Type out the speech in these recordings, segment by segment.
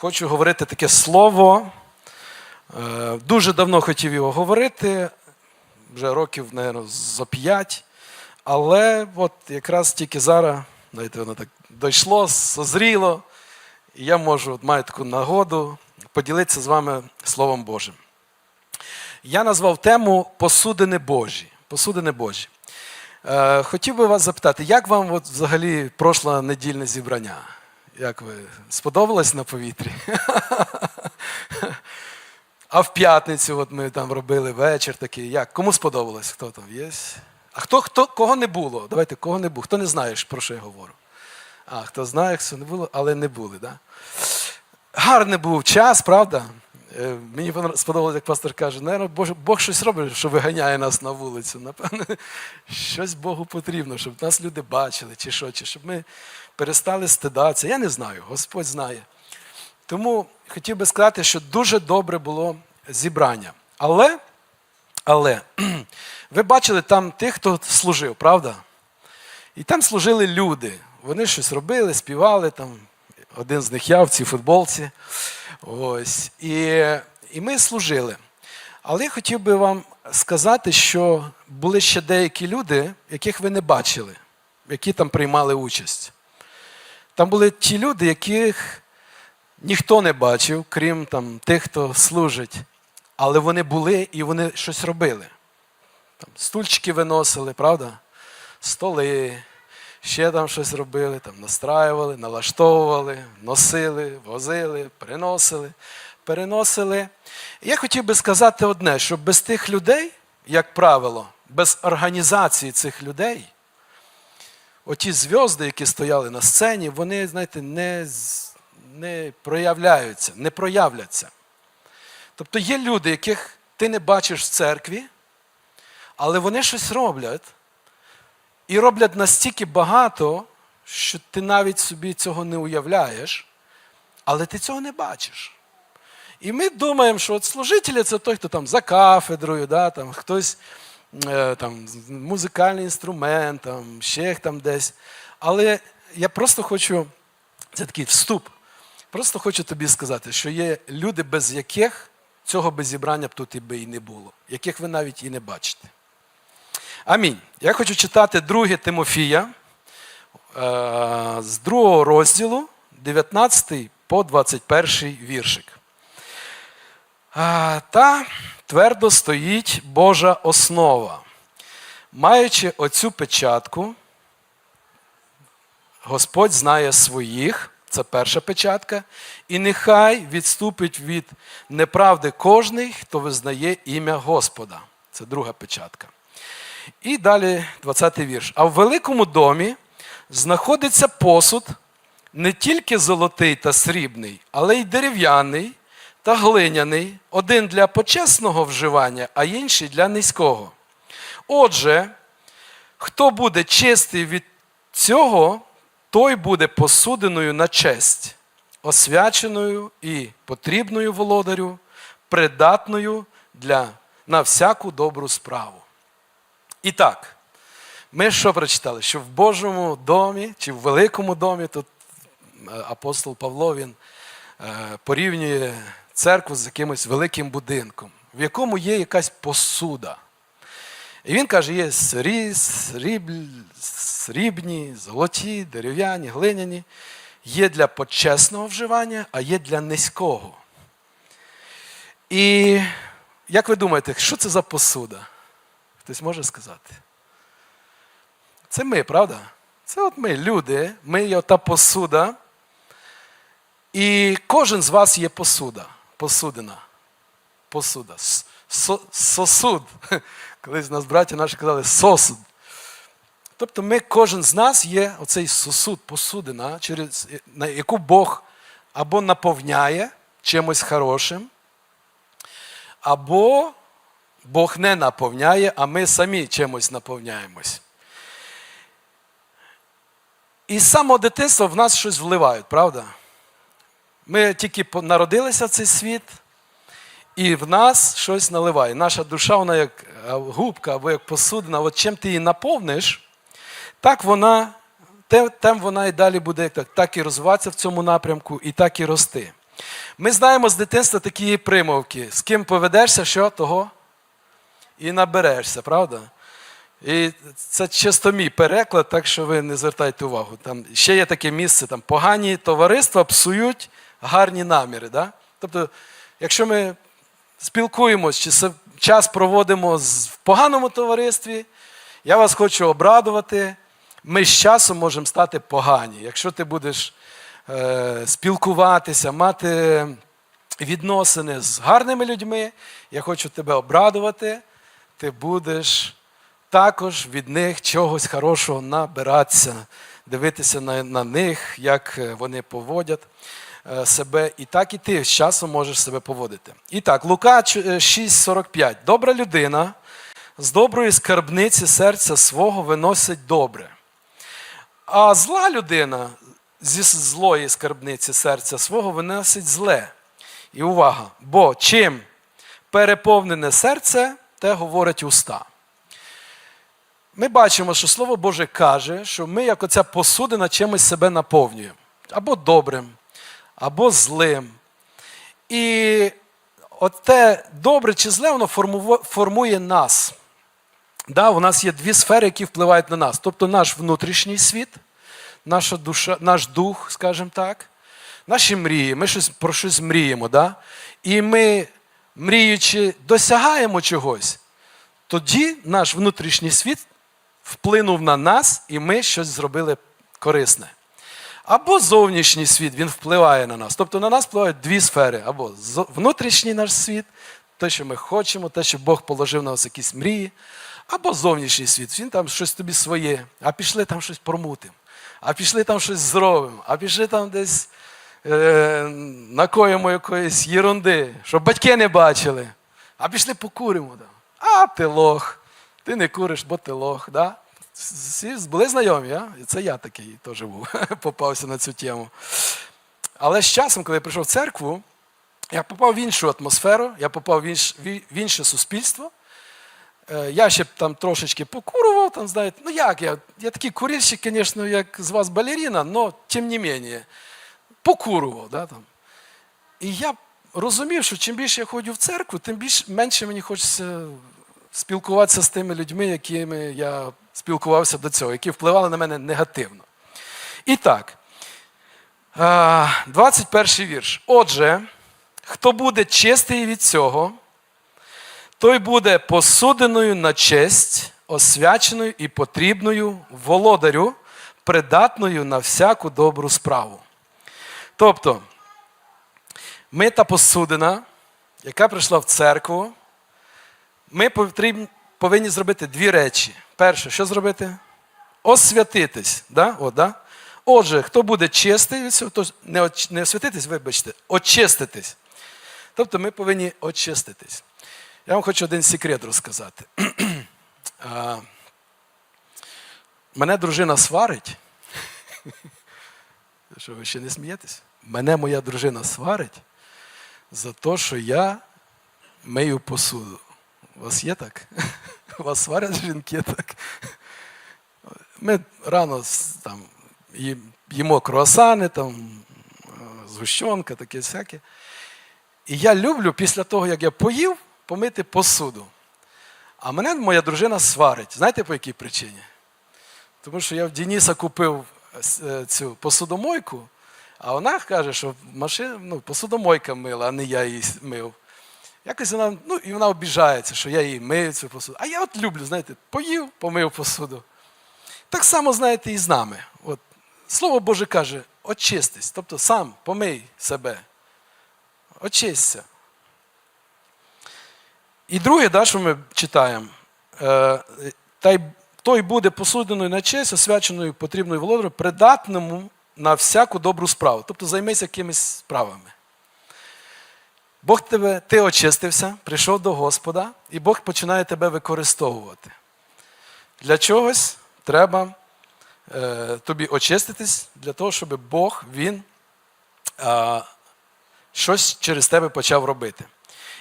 хочу говорити таке слово. Е, Дуже давно хотів його говорити, вже років, мабуть, зо п'ять. Але от якраз тільки зараз, знаєте, воно так дійшло, созріло, і я можу, от маю таку нагоду поділитися з вами Словом Божим. Я назвав тему Посудини Божі. Посудини Божі. Е, хотів би вас запитати, як вам от взагалі прошле недільне зібрання? Як ви сподобалось на повітрі? А в п'ятницю от ми там робили вечір такий. Як? Кому сподобалось? Хто там є? А хто, хто, кого не було? Давайте, кого не було? Хто не знає, про що я говорю? А, хто знає, хто не було, але не були? Да? Гарний був час, правда? Е, Мені сподобалось, як пастор каже, наверное, Бог, щось робить, що виганяє нас на вулицю. Напевно, щось Богу потрібно, щоб нас люди бачили, чи що, чи щоб ми перестали стидатися. Я не знаю, Господь знає. Тому хотів би сказати, що дуже добре було зібрання. Але, але ви бачили там тих, хто служив, правда? І там служили люди. Вони щось робили, співали там. Один з них я в цій футболці. Ось. І, і ми служили. Але я хотів би вам сказати, що були ще деякі люди, яких ви не бачили, які там приймали участь. Там були ті люди, яких ніхто не бачив, крім там, тих, хто служить. Але вони були і вони щось робили. Там, стульчики виносили, правда? Столи, ще там щось робили, там настраювали, налаштовували, носили, возили, приносили, переносили. Я хотів би сказати одне, що без тих людей, як правило, без організації цих людей, оті зв'язки, які стояли на сцені, вони, знаєте, не, не проявляються, не проявляться. Тобто є люди, яких ти не бачиш в церкві, але вони щось роблять. І роблять настільки багато, що ти навіть собі цього не уявляєш, але ти цього не бачиш. І ми думаємо, що от служителі це той, хто там за кафедрою, да, там, хтось е, там, музикальний інструмент, там, ще там десь. Але я просто хочу, це такий вступ, просто хочу тобі сказати, що є люди, без яких цього би зібрання б тут і би і не було, яких ви навіть і не бачите. Амінь. Я хочу читати 2 Тимофія е, з другого розділу, 19 по 21 віршик. Та твердо стоїть Божа основа. Маючи оцю печатку, Господь знає своїх, це перша печатка, і нехай відступить від неправди кожний, хто визнає ім'я Господа. Це друга печатка. І далі 20-й вірш. А в великому домі знаходиться посуд не тільки золотий та срібний, але й дерев'яний та глиняний, один для почесного вживання, а інший для низького. Отже, хто буде чистий від цього, той буде посудиною на честь, освяченою і потрібною володарю, придатною для, на всяку добру справу. І так, ми що прочитали? Що в Божому домі чи в великому домі, тут е, апостол Павло він е, порівнює церкву з якимось великим будинком, в якому є якась посуда. І він каже, є срі, сріб, срібні, золоті, дерев'яні, глиняні. Є для почесного вживання, а є для низького. І як ви думаєте, що це за посуда? Хтось може сказати? Це ми, правда? Це от ми, люди, ми є та посуда. І кожен з вас є посуда. Посудина. Посуда. Со- сосуд. Колись нас браття наші казали сосуд. Тобто ми, кожен з нас є оцей сосуд, посудина, через на яку Бог або наповняє чимось хорошим, або Бог не наповняє, а ми самі чимось наповняємось. І з самого дитинства в нас щось вливають, правда? Ми тільки народилися в цей світ, і в нас щось наливає. Наша душа, вона як губка або як посудина, от чим ти її наповниш, так вона, тим вона і далі буде так, так і розвиватися в цьому напрямку, і так і рости. Ми знаємо з дитинства такі примовки. З ким поведешся, що того і наберешся, правда? І це чисто мій переклад, так що ви не звертайте увагу. Там ще є таке місце, там погані товариства псують гарні наміри. Да? Тобто, якщо ми спілкуємось чи час проводимо в поганому товаристві, я вас хочу обрадувати. Ми з часом можемо стати погані. Якщо ти будеш е, спілкуватися, мати відносини з гарними людьми, я хочу тебе обрадувати, ти будеш також від них чогось хорошого набиратися, дивитися на, на них, як е, вони поводять е, себе. І так і ти з часом можеш себе поводити. І так, Лука е, 6,45. Добра людина з доброї скарбниці серця свого виносить добре. А зла людина зі злої скарбниці серця свого виносить зле. І увага! Бо чим переповнене серце, те говорять уста. Ми бачимо, що Слово Боже каже, що ми, як оця посудина, чимось себе наповнюємо. Або добрим, або злим. І от те добре чи зле, воно формує нас. Да, у нас є дві сфери, які впливають на нас. Тобто наш внутрішній світ, наша душа, наш дух, скажімо так, наші мрії. Ми щось, про щось мріємо. Да? І ми, мріючи, досягаємо чогось, тоді наш внутрішній світ вплинув на нас, і ми щось зробили корисне. Або зовнішній світ, він впливає на нас. Тобто на нас впливають дві сфери: або внутрішній наш світ, те, що ми хочемо, те, що Бог положив на нас якісь мрії, або зовнішній світ, він там щось тобі своє, а пішли там щось промутим, а пішли там щось зробимо, а пішли там десь е, накоїмо якоїсь єрунди, щоб батьки не бачили, а пішли покуримо. Там. А ти лох, ти не куриш, бо ти лох. Да? Всі були знайомі, а? І це я такий теж був, попався на цю тему. Але з часом, коли я прийшов в церкву, я попав в іншу атмосферу, я попав в інш- в інше суспільство. Е, Я ще там трошечки покурував, там, знаєте, ну як я? Я такий курильщик, звісно, як з вас балерина, але тим не менше, покурував. Да, там. І я розумів, що чим більше я ходжу в церкву, тим більше, менше мені хочеться спілкуватися з тими людьми, якими я спілкувався до цього, які впливали на мене негативно. І так, а, 21 вірш. Отже, хто буде чистий від цього, той буде посудиною на честь, освяченою і потрібною володарю, придатною на всяку добру справу. Тобто, ми та посудина, яка прийшла в церкву, ми повинні зробити дві речі. Перше, що зробити? Освятитись. Да? О, да? Отже, хто буде чистий то не, освятитись, вибачте, очиститись. Тобто ми повинні очиститись. Я вам хочу один секрет розказати. Мене дружина сварить. Що ви ще не смієтесь? Мене моя дружина сварить за те, що я мию посуду. У вас є так? У вас сварять жінки так? Ми рано там, їмо круасани, там, е, згущенка, таке всяке. І я люблю після того, як я поїв, помити посуду. А мене моя дружина сварить. Знаєте по якій причині? Тому що я в Дениса купив е, цю посудомойку, а вона каже, що машина, ну, посудомойка мила, а не я її мив. Якось вона, ну, і вона обіжається, що я її мию цю посуду. А я от люблю, знаєте, поїв, помив посуду. Так само, знаєте, і з нами. От, Слово Боже каже, очистись, тобто сам помий себе. Очисться. І друге, да, що ми читаємо, е, той буде посудиною на честь, освяченою потрібною володарю, придатному на всяку добру справу. Тобто займися якимись справами. Бог тебе, ти очистився, прийшов до Господа, і Бог починає тебе використовувати. Для чогось треба е, тобі очиститись, для того, щоб Бог він е, щось через тебе почав робити.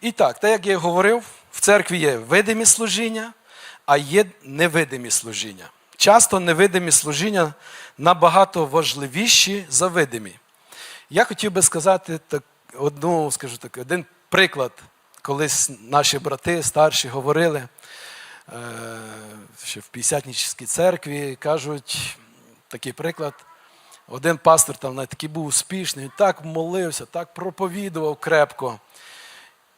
І так, так як я говорив, в церкві є видимі служіння, а є невидимі служіння. Часто невидимі служіння набагато важливіші за видимі. Я хотів би сказати так, одну, скажу так, один приклад, колись наші брати старші говорили е, ще в П'ятдесятническій церкві, кажуть такий приклад. Один пастор там навіть такий був успішний, так молився, так проповідував крепко.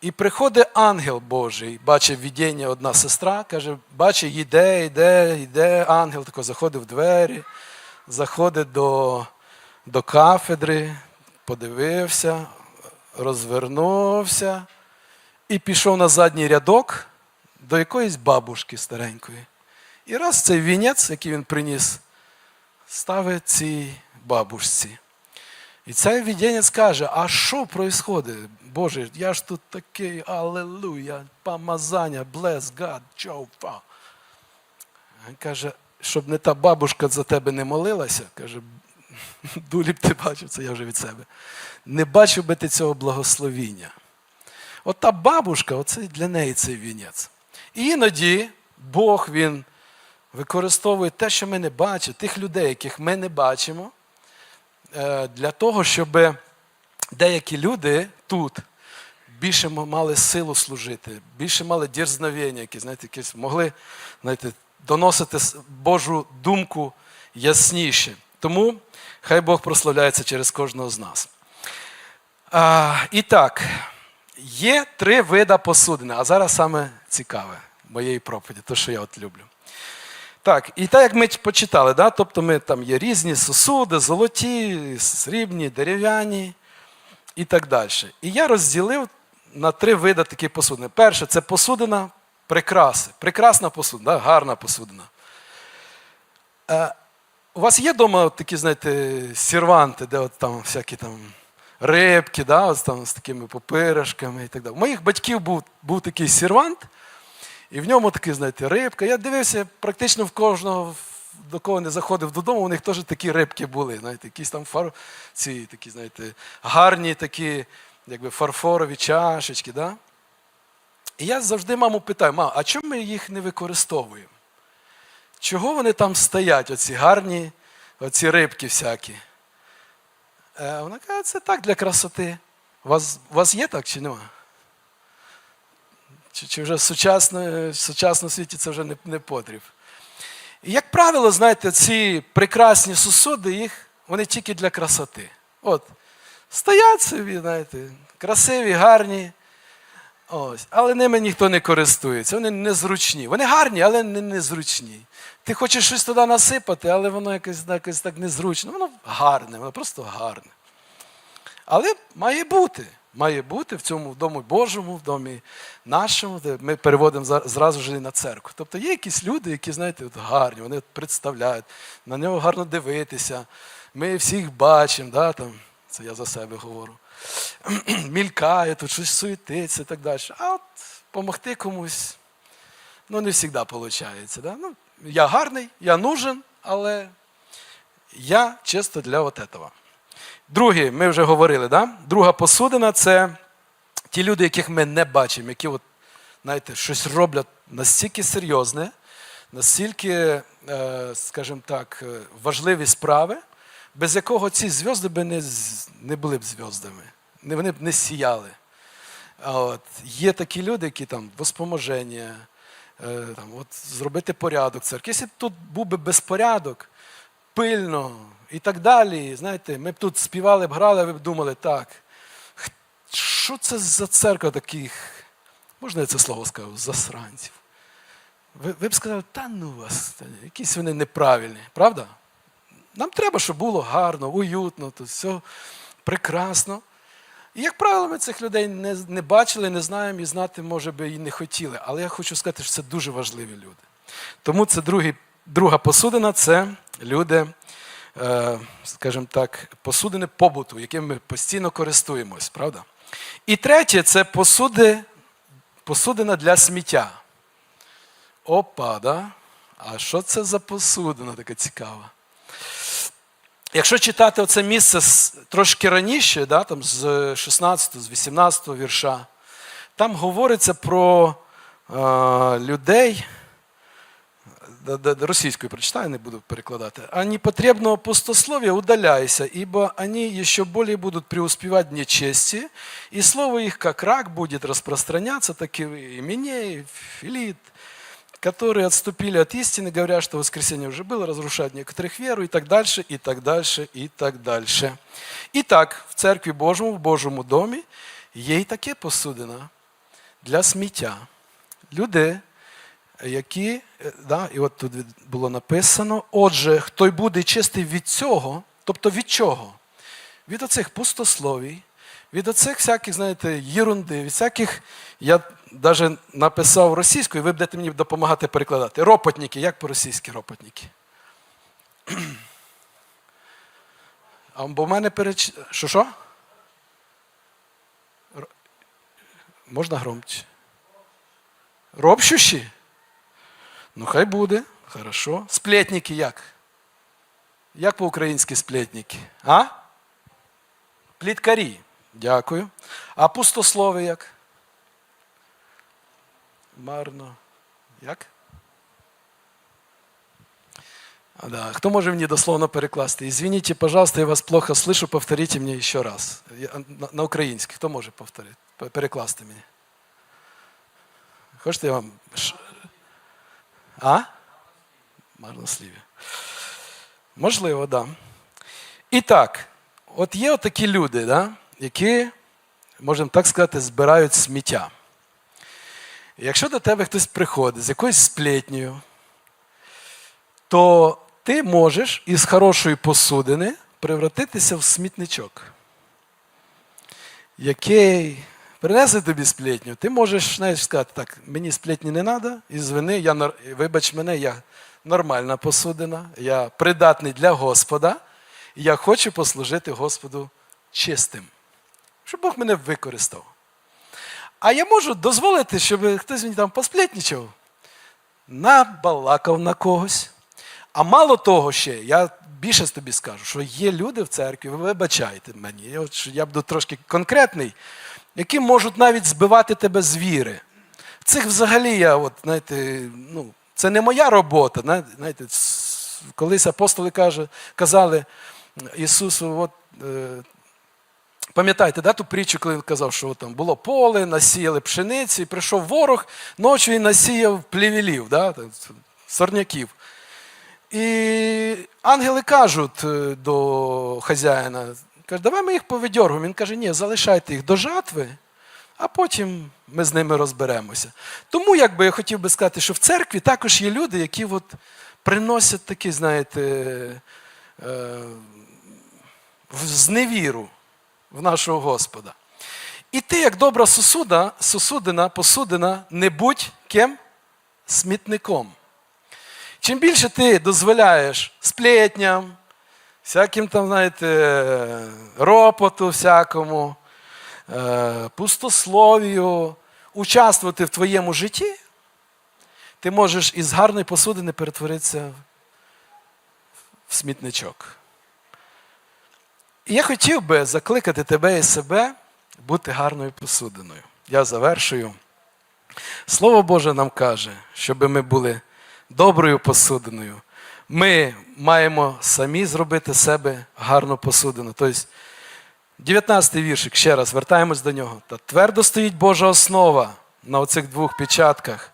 І приходить ангел Божий, бачить видіння одна сестра, каже, бачить, йде, йде, йде, ангел тако заходить в двері, заходить до, до кафедри, подивився, розвернувся і пішов на задній рядок до якоїсь бабушки старенької. І раз цей вінець, який він приніс, ставить цій бабушці. І цей віддінець каже, а що відбувається? Боже, я ж тут такий, алелуя, помазання, bless God, чофа. Він каже, щоб не та бабушка за тебе не молилася, каже, дулі б ти бачив, це я вже від себе. Не бачив би ти цього благословіння. От та бабушка, оце для неї цей вінець. І іноді Бог він використовує те, що ми не бачимо, тих людей, яких ми не бачимо, для того, щоб деякі люди тут більше мали силу служити, більше мали дірзновення, які, знаєте, якісь могли знаєте, доносити Божу думку ясніше. Тому хай Бог прославляється через кожного з нас. А, і так, є три вида посудини, а зараз саме цікаве моєї проповіді, то, що я от люблю. Так, і так як ми почитали, да? тобто ми там є різні сосуди, золоті, срібні, дерев'яні і так далі. І я розділив на три види такі посудини. Перше це посудина прикраси. Прекрасна посудина, да? гарна посудина. Е, у вас є вдома такі, знаєте, серванти, де от там всякі там рибки, да? от там з такими попирашками і так далі. У моїх батьків був, був такий сервант, і в ньому такі, знаєте, рибка. Я дивився практично в кожного, до кого не заходив додому, у них теж такі рибки були. Знаєте, якісь там фар... ці такі, знаєте, гарні такі, якби фарфорові чашечки. Да? І я завжди маму питаю, мам, а чому ми їх не використовуємо? Чого вони там стоять, оці гарні, оці рибки всякі? Е, вона каже, це так для красоти. У вас, у вас є так чи нема? Чи, чи вже в сучасно, в сучасному світі це вже не, не потріб. І, як правило, знаєте, ці прекрасні сусуди, їх, вони тільки для красоти. От, стоять собі, знаєте, красиві, гарні. Ось. Але ними ніхто не користується, вони незручні. Вони гарні, але не незручні. Ти хочеш щось туди насипати, але воно якось, якось так незручно. Воно гарне, воно просто гарне. Але має бути. Має бути в цьому в домі Божому, в домі нашому, де ми переводимо зразу ж на церкву. Тобто є якісь люди, які, знаєте, от гарні, вони представляють, на нього гарно дивитися. Ми всіх бачимо, да, там, це я за себе говорю. Мількає, тут щось суетиться і так далі. А от допомогти комусь, ну, не завжди виходить. Да? Ну, я гарний, я нужен, але я чисто для от этого. Друге, ми вже говорили, да? друга посудина це ті люди, яких ми не бачимо, які, от, знаєте, щось роблять настільки серйозне, настільки, е, скажімо так, е, важливі справи, без якого ці зв'язки би не, не були б зв'яздами, вони б не сіяли. От. Є такі люди, які там воспоможення, е, там, от, зробити порядок в церкві. Якщо тут був би безпорядок, пильно і так далі, знаєте, ми б тут співали б, грали, ви б думали, так, що це за церква таких, можна я це слово скажу, засранців. Ви, ви б сказали, та ну вас, якісь вони неправильні, правда? Нам треба, щоб було гарно, уютно, то все прекрасно. І, як правило, ми цих людей не, не бачили, не знаємо і знати, може би, і не хотіли. Але я хочу сказати, що це дуже важливі люди. Тому це другий, друга посудина це люди, скажімо так, посудини побуту, яким ми постійно користуємось, правда? І третє це посуди, посудина для сміття. Опа, да? А що це за посудина така цікава? Якщо читати оце місце трошки раніше, да, там з 16, з 18 вірша, там говориться про е, людей да- да- да, російською прочитаю, не буду перекладати. А непотребного пустословия удаляйся, ибо они еще более будут преуспевать в нечести, и слово их, как рак, будет распространяться, так и Именей, Филит, которые отступили от истины, говоря, что воскресенье уже было, разрушать некоторых веру и так дальше, и так дальше, и так дальше. Итак, в церкві Божому, в Божому домі є й таке посудина для сміття. Люди, які, е, да, і от тут було написано, отже, хто й буде чистий від цього, тобто від чого? Від оцих пустословій, від оцих всяких, знаєте, єрунди, від всяких, я навіть написав російською, ви будете мені допомагати перекладати. Ропотники, як по-російськи ропотники? А бо в мене переч... Що що? Можна громче? Ропщущі? Ну, хай буде. Хорошо. Сплетники як? Як по-українськи сплетники? А? Пліткарі. Дякую. А пустослови як? Марно. Як? А, да. Кто может мне дословно перекласти? Извините, пожалуйста, я вас плохо слышу, повторите мне еще раз. Я, на, на українській. Хто може повторити? Перекласти мені? Хочете я вам. А? Марнослів'я. Можливо, так. Да. І так, от є отакі люди, да, які, можемо так сказати, збирають сміття. Якщо до тебе хтось приходить з якоюсь сплетнею, то ти можеш із хорошої посудини превратитися в смітничок, який принесе тобі сплетню. Ти можеш знаєш, сказати, так, мені сплетні не треба, і звини, я, вибач мене, я нормальна посудина, я придатний для Господа, і я хочу послужити Господу чистим, щоб Бог мене використав. А я можу дозволити, щоб хтось мені там посплетнічав, набалакав на когось. А мало того ще, я більше тобі скажу, що є люди в церкві, ви вибачайте мені, я, буду трошки конкретний, які можуть навіть збивати тебе з віри. Цих взагалі я, от, знаєте, ну, це не моя робота. Знаєте, колись апостоли каже, казали Ісусу, от, е, Пам'ятаєте, да, ту притчу, коли він казав, що от там було поле, насіяли пшениці, прийшов ворог, ночі і насіяв плівелів, да, сорняків. І ангели кажуть е, до хазяїна, каже, давай ми їх повидьоргуємо. Він каже, ні, залишайте їх до жатви, а потім ми з ними розберемося. Тому, якби я хотів би сказати, що в церкві також є люди, які от приносять такі, знаєте, е, зневіру в нашого Господа. І ти, як добра сосуда, сосудина, посудина, не будь ким? Смітником. Чим більше ти дозволяєш сплетням, всяким там, знаєте, ропоту всякому, е, пустословію, участвувати в твоєму житті, ти можеш із гарної посудини перетворитися в смітничок. І я хотів би закликати тебе і себе бути гарною посудиною. Я завершую. Слово Боже нам каже, щоб ми були доброю посудиною. Ми маємо самі зробити себе гарну посудину. Тобто, 19-й віршик, ще раз вертаємось до нього. Та твердо стоїть Божа основа на оцих двох печатках.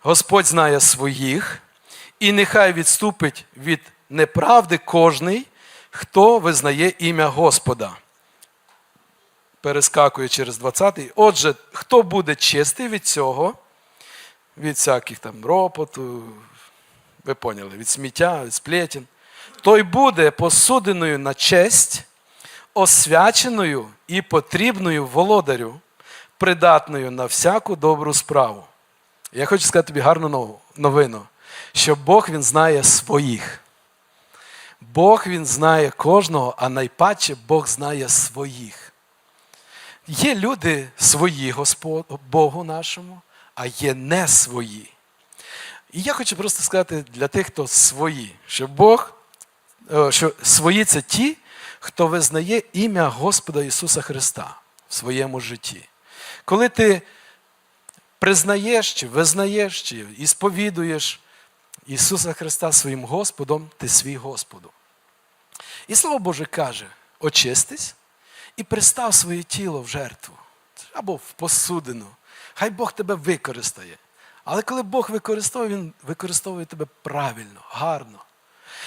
Господь знає своїх, і нехай відступить від неправди кожний, хто визнає ім'я Господа. Перескакує через 20-й. Отже, хто буде чистий від цього, від всяких там ропоту, ви поняли, від сміття, від сплетін, той буде посудиною на честь, освяченою і потрібною володарю, придатною на всяку добру справу. Я хочу сказати тобі гарну новину, що Бог Він знає своїх. Бог Він знає кожного, а найпаче Бог знає своїх. Є люди свої Господь, Богу нашому, а є не свої. І я хочу просто сказати для тих, хто свої, що Бог, е, що свої це ті, хто визнає ім'я Господа Ісуса Христа в своєму житті. Коли ти признаєш, чи визнаєш, чи ісповідуєш Ісуса Христа своїм Господом, ти свій Господу. І Слово Боже каже: очистись і пристав своє тіло в жертву або в посудину. Хай Бог тебе використає. Але коли Бог використовує, Він використовує тебе правильно, гарно.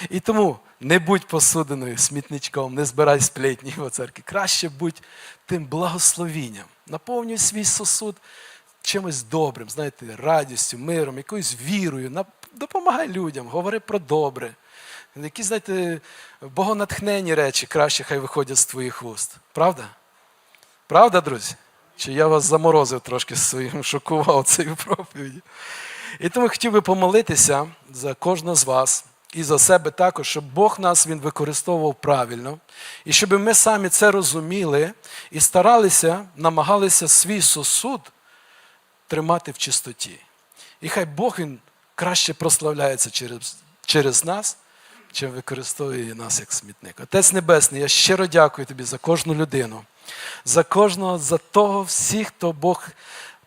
І тому не будь посудиною, смітничком, не збирай сплетні в церкві. Краще будь тим благословінням. Наповнюй свій сосуд чимось добрим, знаєте, радістю, миром, якоюсь вірою. Допомагай людям, говори про добре. Які, знаєте, богонатхнені речі краще хай виходять з твоїх уст. Правда? Правда, друзі? Чи я вас заморозив трошки своїм, шокував цією проповіді? І тому хотів би помолитися за кожного з вас і за себе також, щоб Бог нас він використовував правильно, і щоб ми самі це розуміли і старалися, намагалися свій сосуд тримати в чистоті. І хай Бог він краще прославляється через, через нас, чим використовує нас як смітник. Отець Небесний, я щиро дякую тобі за кожну людину, за кожного, за того всіх, хто Бог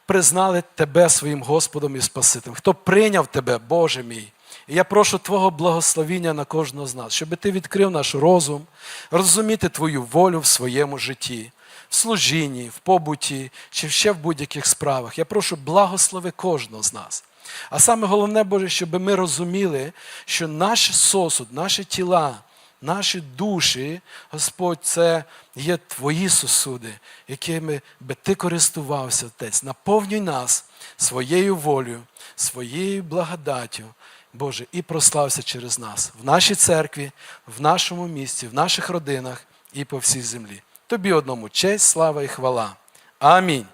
признали тебе своїм Господом і Спасителем, хто прийняв тебе, Боже мій. І я прошу Твого благословіння на кожного з нас, щоб ти відкрив наш розум, розуміти Твою волю в своєму житті, в служінні, в побуті чи ще в будь-яких справах. Я прошу благослови кожного з нас. А саме головне, Боже, щоб ми розуміли, що наш сосуд, наші тіла, наші душі, Господь, це є Твої сосуди, якими би Ти користувався, Отець. Наповнюй нас своєю волею, своєю благодаттю, Боже, і прослався через нас в нашій церкві, в нашому місті, в наших родинах і по всій землі. Тобі одному честь, слава і хвала. Амінь.